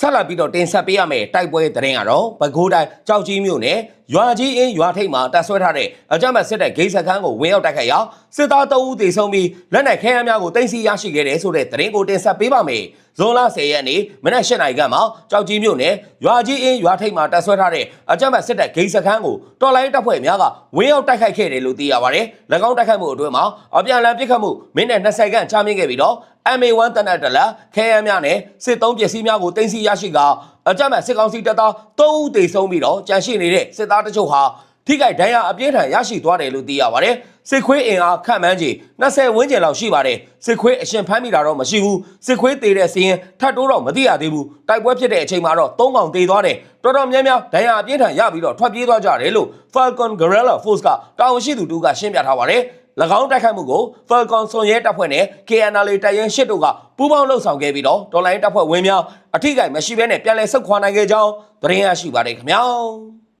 ဆက်လက်ပြီးတော့တင်ဆက်ပေးရမယ့်တိုက်ပွဲသတင်းကတော့ပဲခူးတိုင်းကြောက်ကြီးမြို့နယ်ရွာကြီးအင်းရွာထိပ်မှာတပ်ဆွဲထားတဲ့အကြမ်းဖက်စစ်တပ်ဂိတ်စခန်းကိုဝင်ရောက်တိုက်ခိုက်ရာစစ်သားတအုပ်တေဆုံးပြီးလက်နက်ခဲယမ်းများကိုတင်စီရရှိခဲ့တယ်ဆိုတဲ့သတင်းကိုတင်ဆက်ပေးပါမယ်။ ဇွန်လ10ရက်နေ့မနက်၈နာရီခန့်မှာကြောက်ကြီးမြို့နယ်ရွာကြီးအင်းရွာထိပ်မှာတပ်ဆွဲထားတဲ့အကြမ်းဖက်စစ်တပ်ဂိတ်စခန်းကိုတော်လိုင်းတပ်ဖွဲ့များကဝင်ရောက်တိုက်ခိုက်ခဲ့တယ်လို့သိရပါတယ်။၎င်းတိုက်ခိုက်မှုအတွင်းမှာအပြန်အလှန်ပစ်ခတ်မှုမိနစ်20ခန့်ကြာမြင့်ခဲ့ပြီးတော့ MA1 တနက်တလက်ခဲယမ်းများနဲ့စစ်သုံးပစ္စည်းများကိုတင်စီရရှိကအကြမ်းဖက်စစ်ကောင်စီတပ်သား3ဦးသေဆုံးပြီးတော့ကြန့်ရှိနေတဲ့စစ်သားတချို့ဟာ ထိခိုက်ဒဏ်ရာအပြင်းထန်ရရှိသွားတယ်လို့သိရပါတယ်။စစ်ခွေးအင်အားခန့်မှန်းခြေ20ဝန်းကျင်လောက်ရှိပါတယ်။စစ်ခွေးအရှင်ဖမ်းမိတာတော့မရှိဘူး။စစ်ခွေးသေးတဲ့စီးရင်ထပ်တိုးတော့မသိရသေးဘူး။တိုက်ပွဲဖြစ်တဲ့အချိန်မှာတော့၃កောင်သေသွားတယ်။တော်တော်များများဒဏ်ရာအပြင်းထန်ရပြီးတော့ထွက်ပြေးသွားကြတယ်လို့ Falcon Guerrilla Force ကတာဝန်ရှိသူတူကရှင်းပြထားပါတယ်။၎င်းတိုက်ခိုက်မှုကို Falcon စွန်ရဲတပ်ဖွဲ့နဲ့ KNL တပ်ရင်းရှစ်တို့ကပူးပေါင်းလှုပ်ဆောင်ခဲ့ပြီးတော့တော်လိုင်းတပ်ဖွဲ့ဝင်များအထိကိမရှိဘဲနဲ့ပြန်လည်ဆုတ်ခွာနိုင်ခဲ့ကြောင်းသတင်းရရှိပါတယ်ခင်ဗျာ